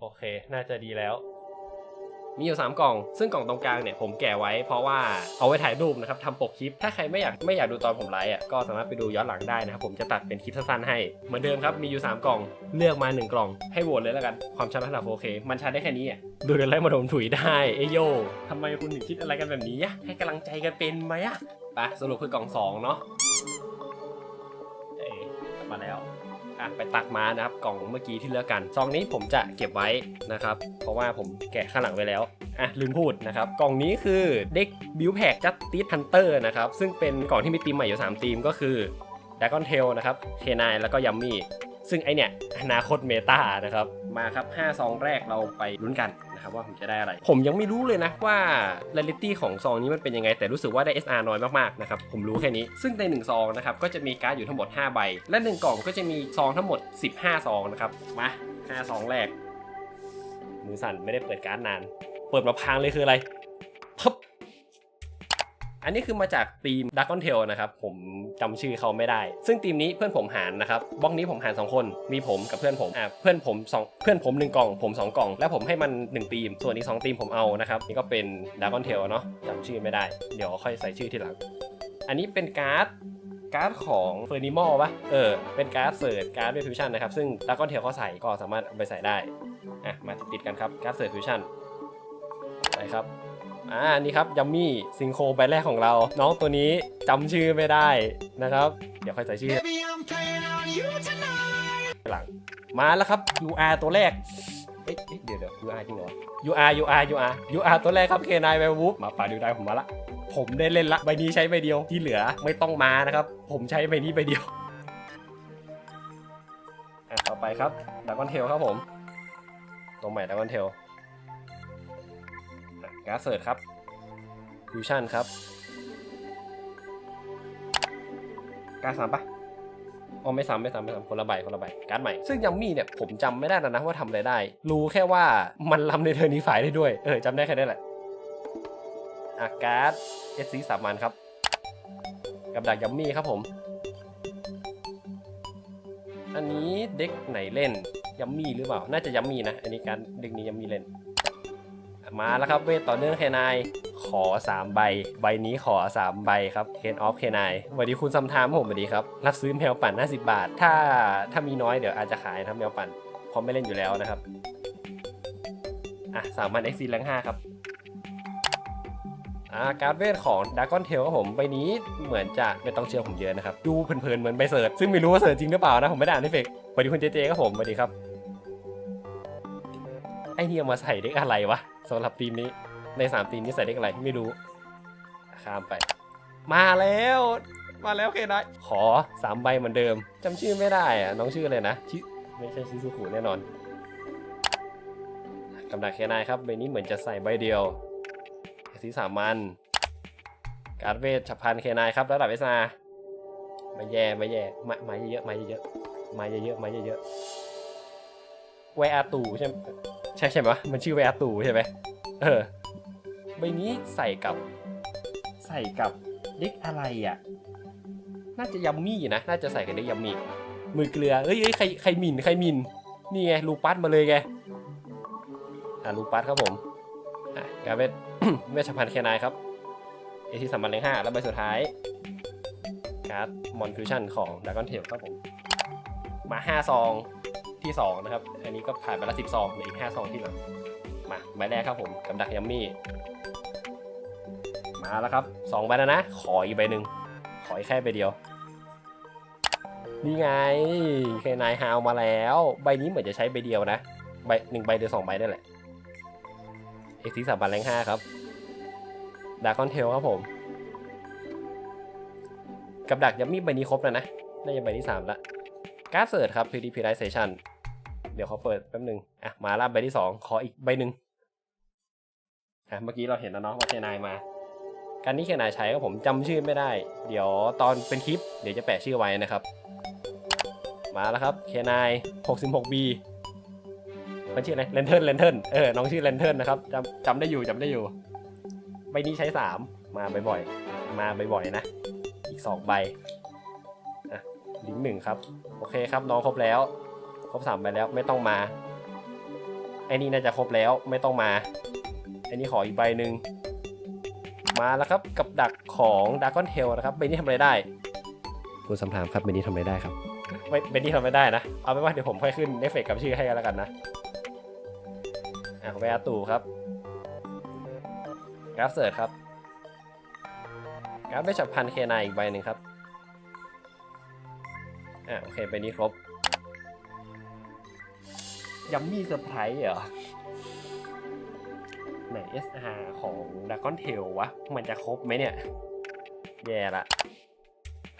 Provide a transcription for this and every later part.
โอเค น่าจะดีแล้ว มีอยู่ 3 กล่อง ซึ่งกล่องตรงกลางเนี่ยผมแกะไว้เพราะว่าเอาไว้ถ่ายรูปนะครับทำปกคลิป ถ้าใครไม่อยากไม่อยากดูตอนผมไลฟ์อะก็สามารถไปดูย้อนหลังได้นะครับผมจะตัดเป็นคลิปสั้นๆให้ เหมือนเดิมครับ มีอยู่ 3 กล่องเลือกมา 1 กล่องให้โหวตเลยแล้วกัน ความชัดระดับ 4K มันชัดได้แค่นี้อะดูกันไล่มาโดมถุยได้เอยโยทำไมคุณถึงคิดอะไรกันแบบนี้อะให้กำลังใจกันเป็นไหมอะไปสรุปคือกล่องสองเนาะ ไปตักมานะครับ กล่องเมื่อกี้ที่เลือกกันซองนี้ผมจะเก็บไว้นะครับ เพราะว่าผมแกะข้างหลังไว้แล้วอะลืมพูดนะครับ กล่องนี้คือเด็กบิวแพกจัตติสฮันเตอร์นะครับ ซึ่งเป็นกล่องที่มีธีมใหม่อยู่3ธีมก็คือด a กอนเทลนะครับเคนายแล้วก็ยัมมี่ ซึ่งไอเนี่ยอนาคตเมตานะครับ มาครับ 5 ซองแรกเราไปลุ้นกันนะครับว่าผมจะได้อะไร ผมยังไม่รู้เลยนะว่า r a r i t y ของซองนี้มันเป็นยังไง แต่รู้สึกว่าได้ SR น้อยมากๆนะครับ ผมรู้แค่นี้ ซึ่งใน 1 ซองนะครับ ก็จะมีการ์ดอยู่ทั้งหมด 5 ใบ และ 1 กล่องก็จะมีซองทั้งหมด 15 ซองนะครับ มา 5 ซองแรก มือสั่นไม่ได้เปิดการ์ดนาน เปิดมาพังเลยคืออะไรพับ อันนี้คือมาจากทีม d a r k o n Tail นะครับ ผมจำชื่อเขาไม่ได้ ซึ่งทีมนี้เพื่อนผมหารนะครับบล็อกนี้ผมหาร 2 คน มีผมกับเพื่อนผมอะเพื่อนผมสองเพื่อนผม 1 กล่อง ผม 2 กล่อง แล้วผมให้มัน 1 ทีม ส่วนอีก2ทีมผมเอานะครับนี่ก็เป็น d a r k o n Tail เนาะจำชื่อไม่ได้ เดี๋ยวค่อยใส่ชื่อทีหลัง อันนี้เป็นการ์ดการ์ดของเฟอร์นิมอลปะเออ เป็นการ์ดเสิร์ชการ์ดเวฟิวชั่นนะครับ ซึ่งดากอนเทลเขาใส่ก็สามารถเอาไปใส่ได้ อะ มาติดกันครับ การ์ดเสิร์ชฟิวชั่นไปครับ อ่านี่ครับยัมมี่ซิงโครใบแรกของเรา น้องตัวนี้จำชื่อไม่ได้นะครับ เดี๋ยวค่อยใส่ชื่อ Baby, I'm playing on you tonight. หลัง มาแล้วครับ UR ตัวแรกเอ๊ะเอ๊ะเดี๋ยวเดี๋ยว UR จริงเหรอ UR UR UR UR ตัวแรกครับ K9 แวร์วูฟมาป่าดูได้ผมมาละ ผมได้เล่นละใบนี้ใช้ใบเดียวที่เหลือไม่ต้องมานะครับ ผมใช้ใบนี้ใบเดียวอะต่อไปครับด a กอนเทลครับผม ตัวใหม่ด a กอนเทล การ์ดเสิร์ชครับฟิวชั่นครับ การ์ดสามปะอ๋อไม่ซ้ำไม่ซ้ำไม่ซ้ำคนละใบคนละใบการ์ดใหม่ ซึ่งยัมมี่เนี่ยผมจำไม่ได้แล้วนะว่าทำอะไรได้ รู้แค่ว่ามันลำในเทอร์นีฝ่ายได้ด้วย เออจำได้แค่นั้นแหละอะการ์ดเอสซีสามมันครับ กับดักยัมมี่ครับผม อันนี้เด็กไหนเล่นยัมมี่หรือเปล่า น่าจะยัมมี่นะ อันนี้การดเด็กนี้ยัมมี่เล่น มาแล้วครับเวทต่อเนื่องเคนายขอ 3 ใบ ใบนี้ขอ 3 ใบครับเคนออฟเคนายสวัสดีคุณซัมทามผมสวัสดีครับ รับซื้อแมวปั่น 50 บาท ถ้าถ้ามีน้อยเดี๋ยวอาจจะขายนะแมวปั่นเพราะไม่เล่นอยู่แล้วนะครับอะสามพันเอ็กซีแรงห้าครับอ่าการเวทของดากอนเทลครับผมใบนี้เหมือนจะไม่ต้องเชื่อผมเยอะนะครับ ดูเพลินๆเหมือนใบเสิร์ชซึ่งไม่รู้ว่าเสิร์ชจริงหรือเปล่านะผมไม่ได้อ่านที่เฟกสวัสดีคุณเจเจครับผมสวัสดีครับไอเนี่ยมาใส่เด็กอะไรวะ สำหรับทีมนี้ในสามทีมนี้ใส่เด็กอะไรไม่รู้ข้ามไป มาแล้ว มาแล้วเคนะขอสามใบเหมือนเดิมจำชื่อไม่ได้อะน้องชื่ออะไรนะชื่อไม่ใช่ชิซุคุแน่นอนกำดักเคนายครับใบนี้เหมือนจะใส่ใบเดียวสีสามันการเวทฉับพันเคนายครับระดับเอสอาไม่แย่ไม่แย่มามาเยอะๆมาเยอะๆมาเยอะๆมาเยอะๆแวร์ตูใช่ไหม ใช่ใช่ไหมวะมันชื่อแวร์ตูใช่ไหมเออใบนี้ใส่กับ ใส่กับเด็กอะไรอะ น่าจะยัมมี่นะ น่าจะใส่กับเด็กยัมมี่ มือเกลือเอ้ยเอ้ยใครใครหมินใครหมินนี่ไงลูปัสมาเลยไง อะลูปัสครับผม อะกาเวทเวชภัณฑ์แคนายครับ เอทีสามพันเลงห้าแล้วใบสุดท้ายการ์ดมอนฟิวชั่นของดากอนเทลครับผม มาห้าซอง ที่ 2 นะครับ อันนี้ก็ผ่านไปละสิบซองเหลืออีกห้าซองที่หลัง มาใบแรกครับผมกับดักยัมมี่ มาแล้วครับสองใบแล้วนะ ขออีกใบหนึ่งขออีกแค่ใบเดียว นี่ไงเคนายฮาวมาแล้ว ใบนี้เหมือนจะใช้ใบเดียวนะ ใบหนึ่งใบหรือสองใบได้แหละ เอ็กซ์ซีสามพันแรงห้าครับดากอนเทลครับผม กับดักยัมมี่ใบนี้ครบแล้วนะ น่าจะใบที่สามละการ์ดเสิร์ชครับ PDPization เเดี๋ยวเขาเปิดแป๊บหนึงอะมาละใบที่สองขออีกใบหนึ่งอะเมื่อกี้เราเห็นแล้วเนาะว่าเคนายมา การนี้เคนายใช้ก็ผมจำชื่อไม่ได้ เดี๋ยวตอนเป็นคลิป เดี๋ยวจะแปะชื่อไว้นะครับ มาแล้วครับเคนาย 66B มันชื่ออะไรเลนเทิร์นเลนเทิร์นเออน้องชื่อเลนเทิร์นนะครับจำจำได้อยู่จำได้อยู่ใบนี้ใช้ 3 มาบ่อยๆ มาบ่อยๆนะ อีก 2 ใบอะลิงหนึ่งครับ โอเคครับน้องครบแล้ว ครบสามไปแล้วไม่ต้องมา ไอ้นี่น่าจะครบแล้วไม่ต้องมา ไอ้นี่ขออีกใบหนึ่งมาแล้วครับกับดักของดากอนเทลนะครับใบนี้ทำอะไรได้คุณสำถามครับใบนี้ทำอะไรได้ครับไม่ใบนี้ทำอะไรได้นะ เอาเป็นว่าเดี๋ยวผมค่อยขึ้นเอฟเฟกต์กับชื่อให้กันแล้วกันนะอะแวร์ตู่ครับกราฟเสิร์ชครับกราฟไม่ฉับพันเคนายอีกใบหนึ่งครับอะโอเคใบนี้ครบ ยัมมี่เซอร์ไพรส์เหรอไหน SR ของ Dragon Tail วะ มันจะครบไหมเนี่ย แย่ละ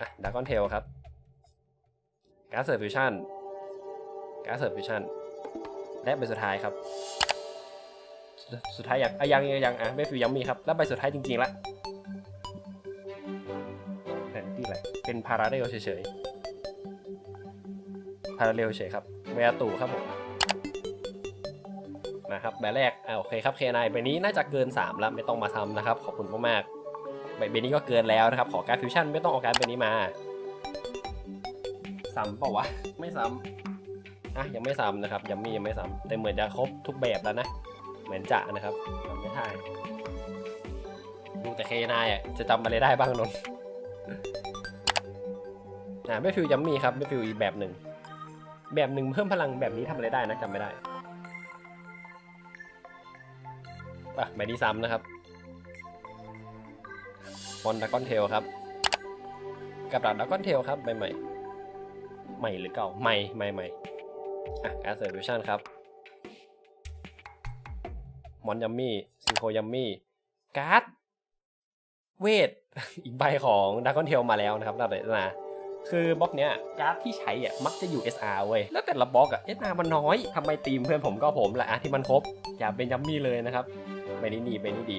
อะ Dragon Tail ครับการ์ดเซิร์ฟิวชั่นการ์ดเซิร์ฟิวชั่นและใบสุดท้ายครับ สุดสุดท้ายยังอะยังยังยังอะไม่ฟิวยังมีครับ แล้วใบสุดท้ายจริงๆละแผนที่อะไรเป็นพาราเรลเฉยๆพาราเรลเฉยครับเวตูครับผม นะครับใบแรกอ่าโอเคครับเคนายใบนี้น่าจะเกิน 3 แล้วไม่ต้องมาซ้ำนะครับ ขอบคุณมากๆใบใบนี้ก็เกินแล้วนะครับ ขอการฟิวชั่นไม่ต้องเอาการใบนี้มาซ้ำเปล่าวะไม่ซ้ำอะยังไม่ซ้ำนะครับยังมียังไม่ซ้ำแต่เหมือนจะครบทุกแบบแล้วนะ เหมือนจะนะครับจำไม่ได้ดูแต่เคนายอะจะจำอะไรได้บ้างนนท์อ่าไม่ฟิวยัมมี่ครับไม่ฟิวอีกแบบหนึ่งแบบหนึ่งเพิ่มพลังแบบนี้ทำอะไรได้นะจำไม่ได้ อะใบที่ซ้ำนะครับมอนดากอนเทลครับ กับดักดากอนเทลครับใบใหม่ ใหม่หรือเก่า ใหม่ใหม่ใหม่อะการเซอร์วิชั่นครับมอนยัมมี่ซิงโคยัมมี่การ์ดเวท อีกใบของดากอนเทลมาแล้วนะครับน่าจะนะคือบล็อกเนี้ยการ์ดที่ใช้อะมักจะอยู่ SR เว้ย แล้วแต่ละบล็อกอะ SR มันน้อยทำไมตีมเพื่อนผมก็ผมแหละอะที่มันครบ อย่าเป็นยัมมี่เลยนะครับ ใบนี้ดีใบนี้ดี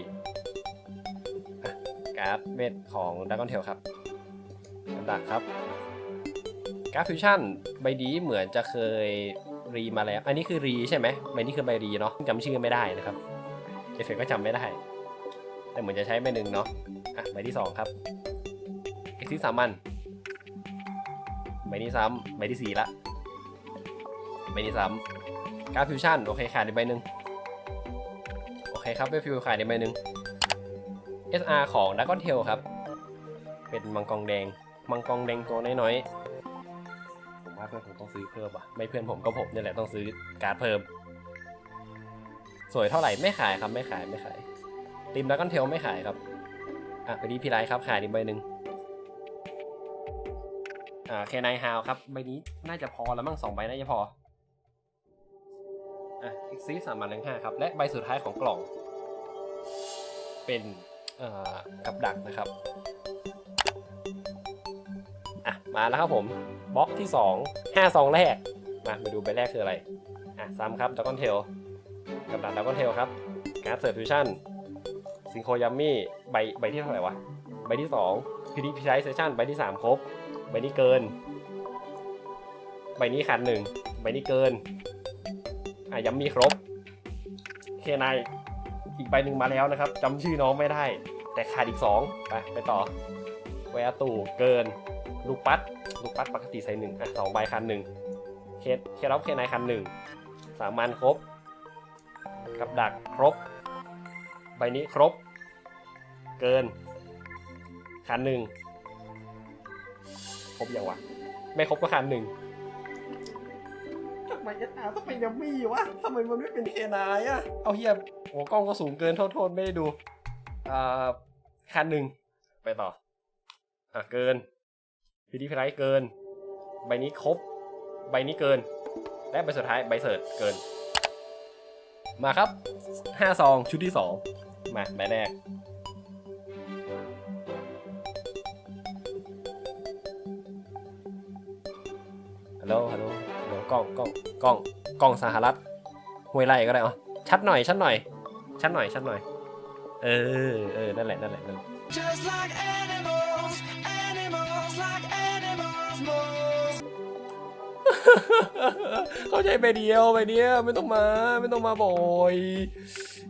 การ์ดเวทของด r a กอนเทลครับกับดักครับการ์ดฟิวชั่นใบนี้เหมือนจะเคยรีมาแล้ว อันนี้คือรีใช่ไหมใบนี้คือใบรีเนาะจำชื่อไม่ได้นะครับเอฟเฟกก็จำไม่ได้ แต่เหมือนจะใช้ใบหนึ่งเนาะอะใบที่สองครับเอ็กซิสามันใบนี้ซ้ำใบที่สี่ละใบนี้ซ้ำการ์ดฟิวชั่นโอเคขาดอีกใบหนึ่ง โอเครับเวฟิวขายในใบหนึ่ง SR ของ Dragon Tail ครับ เป็นมังกรแดง มังกรแดงตัวน้อยๆ ผมว่าเพื่อนผมต้องซื้อเพิ่มว่ะ ไม่เพื่อนผมก็ผมนี่แหละต้องซื้อการ์ดเพิ่ม สวยเท่าไหร่ไม่ขายครับไม่ขายไม่ขายทีม Dragon Tail ไม่ขายครับ อะไปดีพี่ไลครับขายอีกใบหนึ่งอ่าเคนายฮาวครับใบนี้น่าจะพอแล้วมั้งสองใบน่าจะพอ อะ Exit สามพันหนึ่งห้าครับ และใบสุดท้ายของกล่อง เป็นกับดักนะครับ อะ มาแล้วครับผม บล็อกที่ 2 5ซองแรก มาไปดูใบแรกคืออะไร อะซ้ำครับด r a กอนเทลกับดักด r a กอนเทลครับ การ์ดเซิร์ฟิวชั่นซิงโคยัมมี่ใบใบที่เท่าไหร่วะ ใบที่2พิธีพิชัยเซชั่นใบที่ 3 ครบ ใบนี้เกิน ใบนี้ขาดหนึ่งใบนี้เกิน ย้ำมีครบ เคนายอีกใบหนึ่งมาแล้วนะครับจำชื่อน้องไม่ได้ แต่ขาดอีกสองไปไปต่อ แวร์ตู่เกิน ลูกปัด ลูกปัดปกติใส่หนึ่งอะสองใบคันหนึ่งเคสเคสรับเคนายคันหนึ่งสามมันครบ กับดักครบ ใบนี้ครบ เกิน คันหนึ่งครบยังวะไม่ครบก็คันหนึ่ง มเอสอาร์ต้องเป็นยัมมี่วะทำไมมันไม่เป็นเคนายอะเอาเฮียโอ้กล้องก็สูงเกินโทษโทษไม่ได้ดูอ่าคันหนึ่งไปต่ออะเกินพีดีพไลเกิน ใบนี้ครบ ใบนี้เกิน และใบสุดท้ายใบเสิร์ตเกิน มาครับห้าซองชุดที่สองมาใบแรกฮัลโหลฮัลโหล กล้องกล้องกล้องกล้องสหรัฐห้วยไร่ก็ได้อ๋อชัดหน่อยชัดหน่อย ชัดหน่อยชัดหน่อย เออเออนั่นแหละนั่นแหละนั่นแหละ Just like animals, animals like animals moves. เขาใช้ใบเดียวใบเดียวไม่ต้องมาไม่ต้องมาบ่อย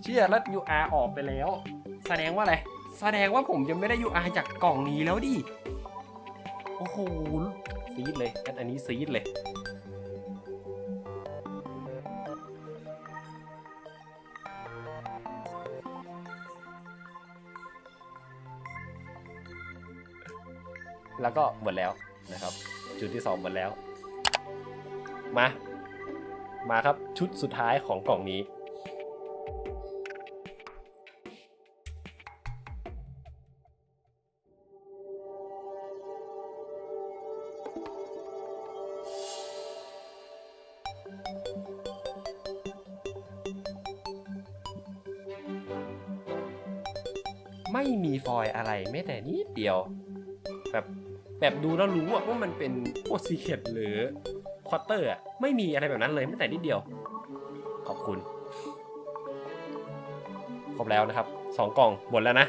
เชี่ยแล้ว UR ออกไปแล้ว แสดงว่าอะไร แสดงว่าผมยังไม่ได้ UR จากกล่องนี้แล้วดิ โอ้โหซีดเลยอันนี้ซีดเลย แล้วก็หมดแล้วนะครับ จุดที่ 2 หมดแล้ว มา มาครับชุดสุดท้ายของกล่องนี้ ไม่มีฟอยอะไรแม้แต่นิดเดียว แบบดูแล้วรู้ว่ามันเป็นโอซีเคดหรือควอเตอร์อะไม่มีอะไรแบบนั้นเลยแม้แต่นิดเดียว ขอบคุณ ครบแล้วนะครับสองกล่องหมดแล้วนะ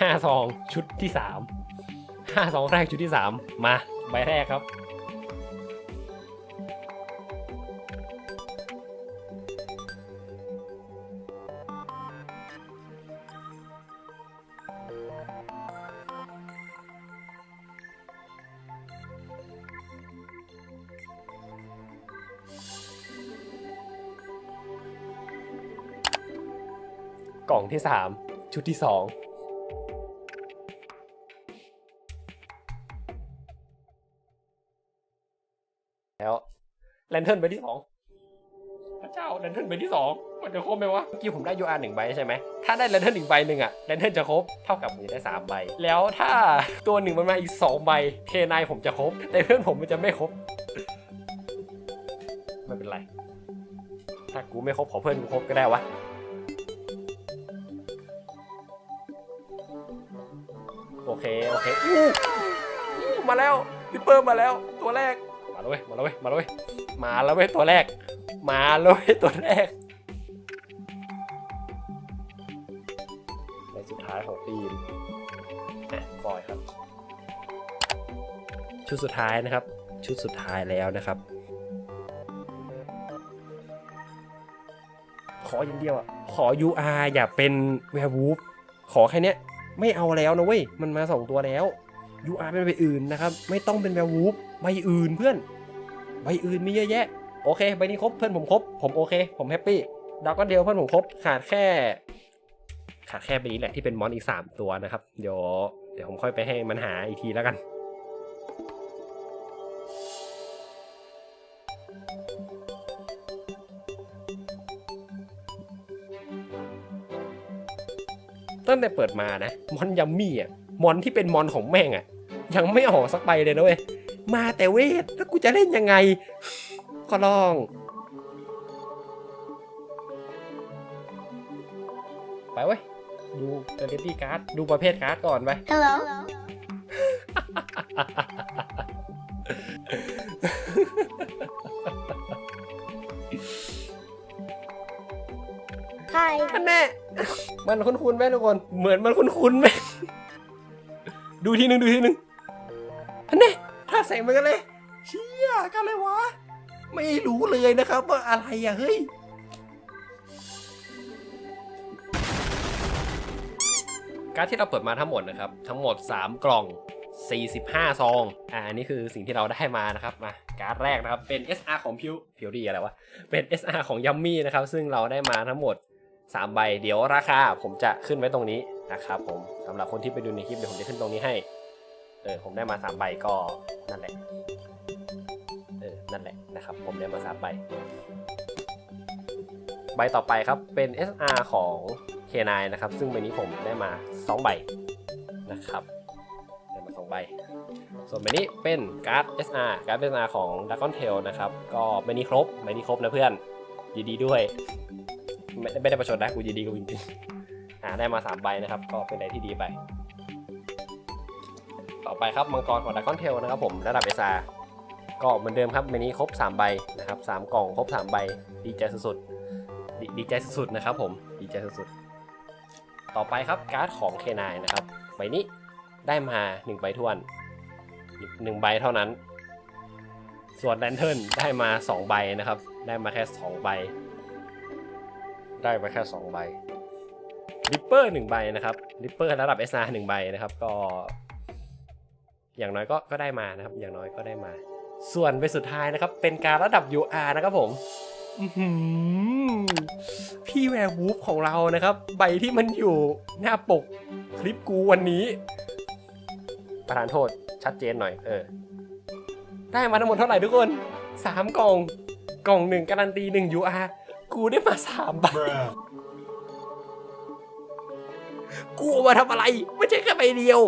ห้าซองชุดที่สามห้าซองแรกชุดที่สามมาใบแรกครับ ล่องที่สามชุดที่สองแล้วแลนเทิร์นใบที่สองพระเจ้าแลนเทิร์นใบที่สองมันจะครบไหมวะเมื่อกี้ผมได้ยูอาร์หนึ่งใบใช่ไหมถ้าได้แลนเทิร์นหนึ่งใบหนึ่งอะแลนเทิร์นจะครบเท่ากับผมจะได้สามใบ แล้วถ้าตัวหนึ่งมันมาอีกสองใบเคนายผมจะครบ แต่เพื่อนผมมันจะไม่ครบไม่เป็นไร ถ้ากูไม่ครบขอเพื่อนกูครบก็ได้วะ อเคโอเคอู้อู้มาแล้วลิปเปอร์มาแล้วตัวแรก มาแล้วเว้ยมาแล้วเว้ยมาแล้วเว้ยมาแล้วเว้ยตัวแรก มาแล้วเว้ยตัวแรกในสุดท้ายของทีมอะฟอยครับ ชุดสุดท้ายนะครับ ชุดสุดท้ายแล้วนะครับ ขออย่างเดียวอะขอ UR อย่าเป็นแวร์วูฟขอแค่เนี้ย ไม่เอาแล้วนะเว้ย มันมาสองตัวแล้ว UR เป็นใบอื่นนะครับ ไม่ต้องเป็นแวร์วูฟใบอื่นเพื่อน ใบอื่นมีเยอะแยะ โอเค ใบนี้ครบ เพื่อนผมครบ ผมโอเค ผมแฮปปี้ดาวก็เดียวเพื่อนผมครบ ขาดแค่ ขาดแค่ใบนี้แหละที่เป็นมอนอีก 3 ตัวนะครับ เดี๋ยว เดี๋ยวผมค่อยไปให้มันหาอีกทีแล้วกัน ตั้งแต่เปิดมานะ มอนยัมมี่อะ มอนที่เป็นมอนของแม่งอะ ยังไม่ออกสักใบเลยนะเว้ย มาแต่เวท แล้วกูจะเล่นยังไงขอลอง ไปเว้ย ดูเดลิตี้การ์ด ดูประเภทการ์ดก่อนไป Hello. Hi. อันแน่มันคุ้นๆไหมทุกคน เหมือนมันคุ้นๆไหม ดูทีหนึ่งดูทีหนึ่งอันแน่ถ้าแสงเหมือนกันเลย เชี่ยกันเลยวะ ไม่รู้เลยนะครับ ว่าอะไรอะเฮ้ย การดที่เราเปิดมาทั้งหมดนะครับ ทั้งหมด 3 กล่อง 45 ซอง อ่าอันนี้คือสิ่งที่เราได้มานะครับมาการ์ดแรกนะครับ เป็น SR ของพิวพิวดีอะไรวะ เป็น SR ของยัมมี่นะครับ ซึ่งเราได้มาทั้งหมด 3 ใบ เดี๋ยวราคาผมจะขึ้นไว้ตรงนี้นะครับผมสำหรับคนที่ไปดูในคลิปเดี๋ยวผมจะขึ้นตรงนี้ให้เออผมได้มา3ใบก็นั่นแหละเออนั่นแหละนะครับ ผมได้มา3ใบใบต่อไปครับเป็น SR ของ K9 นะครับ ซึ่งใบนี้ผมได้มา 2 ใบนะครับได้มา 2 ใบ ส่วนใบนี้เป็นการ์ด SR การ์ด SR ของ Dragon Tail นะครับ ก็ใบนี้ครบใบนี้ครบนะเพื่อนยินดีด้วย ไม่ไม่ได้ประชดนะกูยินดีกับจริงอ่าได้มา3ใบนะครับ ก็เป็นอะไรที่ดีไป ต่อไปครับมังกรของ Dragon Tail นะครับผมระดับ SR ก็เหมือนเดิมครับใบนี้ครบ 3 ใบนะครับ3กล่องครบ 3 ใบ ดีใจสุดๆดดีใจสุดๆนะครับผมดีใจสุดๆต่อไปครับการ์ดของ K9 นะครับใบนี้ได้มา 1 ใบทวน 1 ใบเท่านั้น ส่วนแดนเทิร์นได้มา 2 ใบนะครับ ได้มาแค่ 2 ใบ ได้มาแค่2ใบริปเปอร์1ใบนะครับริปเปอร์ระดับ SR 1ใบนะครับก็ อย่างน้อยก็ก็ได้มานะครับ อย่างน้อยก็ได้มา ส่วนใบสุดท้ายนะครับ เป็นการระดับ UR นะครับผมอื้อหือมพี่แวร์วูฟของเรานะครับ ใบที่มันอยู่หน้าปกคลิปกูวันนี้ ประธานโทษชัดเจนหน่อยเออ ได้มาทั้งหมดเท่าไหร่ทุกคนสามกล่อง กล่องหนึ่งการันตีหนึ่ง UR กูได้มาสามใบ กูเอามาทำอะไร ไม่ใช่แค่ใบเดียว